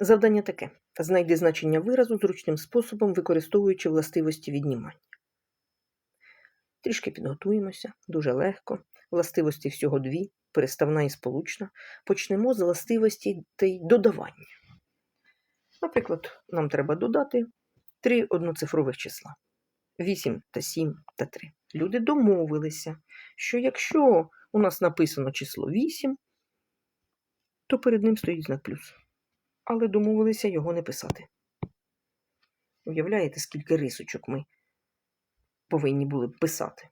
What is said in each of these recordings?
Завдання таке: знайди значення виразу зручним способом, використовуючи властивості віднімання. Трішки підготуємося, дуже легко. Властивості всього дві, переставна і сполучна. Почнемо з властивості та й додавання. Наприклад, нам треба додати три одноцифрових числа: 8 та 7 та 3. Люди домовилися, що якщо у нас написано число 8, то перед ним стоїть знак плюс. Але домовилися його не писати. Уявляєте, скільки рисочок ми повинні були б писати?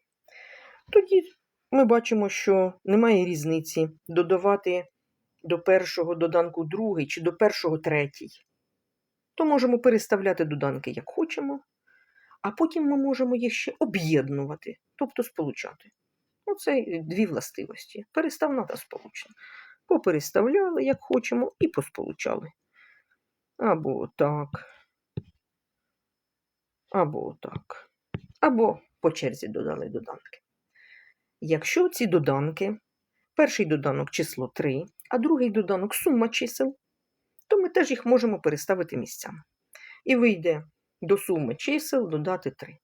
Тоді ми бачимо, що немає різниці додавати до першого доданку другий чи до першого третій. То можемо переставляти доданки як хочемо, а потім ми можемо їх ще об'єднувати, тобто сполучати. Оце дві властивості: переставна та сполучна. Попереставляли, як хочемо, і посполучали. Або так. Або так. Або по черзі додали доданки. Якщо ці доданки, перший доданок число 3, а другий доданок сума чисел, то ми теж їх можемо переставити місцями. І вийде до суми чисел додати 3.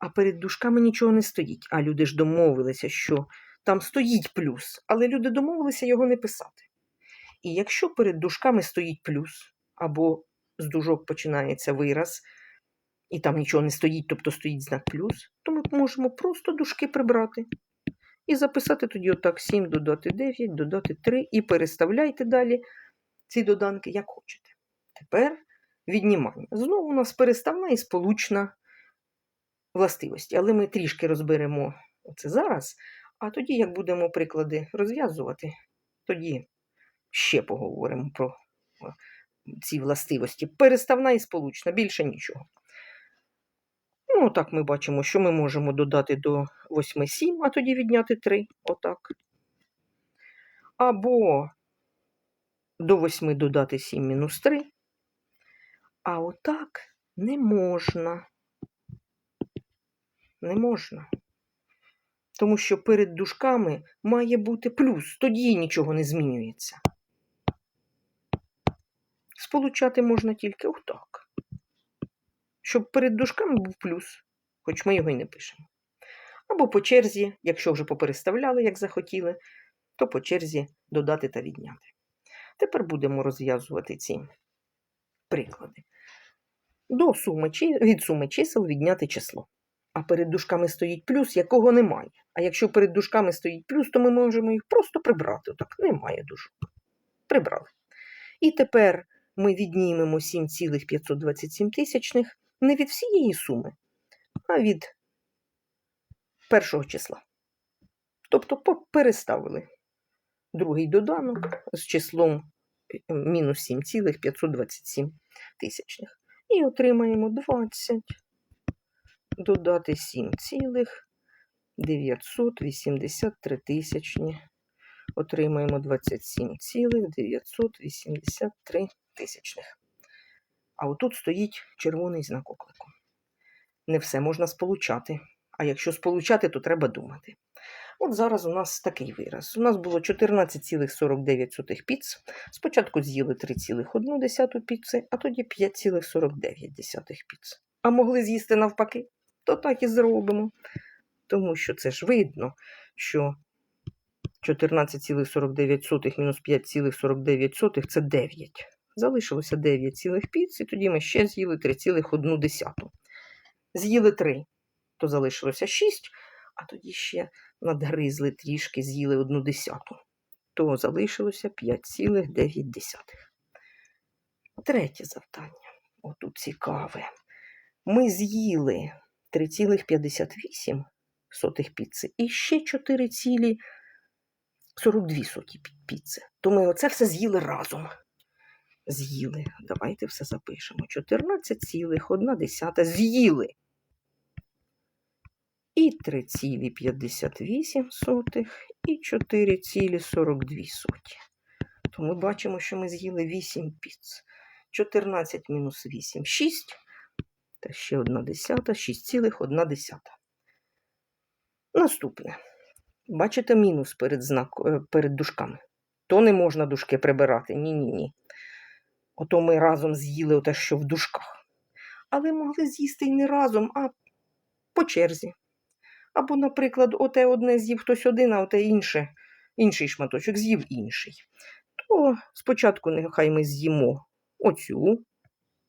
А перед дужками нічого не стоїть. А люди ж домовилися, що там стоїть плюс, але люди домовилися його не писати. І якщо перед дужками стоїть плюс, або з дужок починається вираз, і там нічого не стоїть, тобто стоїть знак плюс, то ми можемо просто дужки прибрати. І записати тоді отак 7 додати 9, додати 3 і переставляйте далі ці доданки, як хочете. Тепер віднімання. Знову у нас переставна і сполучна властивості, але ми трішки розберемо це зараз, а тоді, як будемо приклади розв'язувати, тоді ще поговоримо про ці властивості. Переставна і сполучна, більше нічого. Ну, так ми бачимо, що ми можемо додати до 8 7, а тоді відняти 3. Отак. Або до 8 додати 7 мінус 3. А отак не можна. Не можна. Тому що перед дужками має бути плюс, тоді нічого не змінюється. Сполучати можна тільки отак. Щоб перед дужками був плюс, хоч ми його й не пишемо. Або по черзі, якщо вже попереставляли, як захотіли, то по черзі додати та відняти. Тепер будемо розв'язувати ці приклади. До суми, від суми чисел відняти число. А перед дужками стоїть плюс, якого немає. А якщо перед дужками стоїть плюс, то ми можемо їх просто прибрати. Отак, немає дужок. Прибрали. І тепер ми віднімемо 7,527 тисячних не від всієї суми, а від першого числа. Тобто переставили другий доданок з числом е, мінус 7,527 тисячних. І отримаємо 20 додати 7,983 тисячні. Отримаємо 27,983 тисячних. А отут стоїть червоний знак оклику. Не все можна сполучати. А якщо сполучати, то треба думати. От зараз у нас такий вираз. У нас було 14,49 піц. Спочатку з'їли 3,1 піци, а тоді 5,49 піц. А могли з'їсти навпаки, то так і зробимо. Тому що це ж видно, що 14,49 мінус 5,49 це 9. Залишилося 9,5, і тоді ми ще з'їли 3,1. З'їли 3, то залишилося 6, а тоді ще надгризли трішки, з'їли 1 десяту. То залишилося 5,9. Третє завдання. Отут цікаве. Ми з'їли 3,58 піци і ще 4, 42 соті піци. То ми оце все з'їли разом. З'їли. Давайте все запишемо. 14,1 з'їли. І 3,58 сотих, і 4,42 соті. То ми бачимо, що ми з'їли 8 піц. 14 мінус 8 6. Та ще одна десята, 6,1. Наступне. Бачите мінус перед, знак, е, перед дужками. То не можна дужки прибирати. Ні-ні-ні. Ото ми разом з'їли оте, що в дужках. Але могли з'їсти й не разом, а по черзі. Або, наприклад, оте одне з'їв хтось один, а оте інше, інший шматочок з'їв інший. То спочатку нехай ми з'їмо оцю,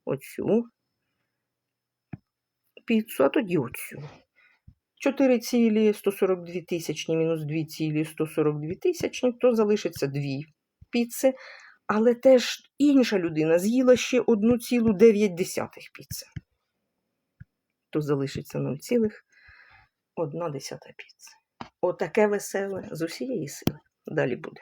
оцю піцу, а тоді оцю. 4 цілі 142 тисячні мінус 2 цілі 142 тисячні, то залишиться дві піци. Але теж інша людина з'їла ще 1,9 піци. То залишиться 0,1 піци. Отаке веселе з усієї сили. Далі буде.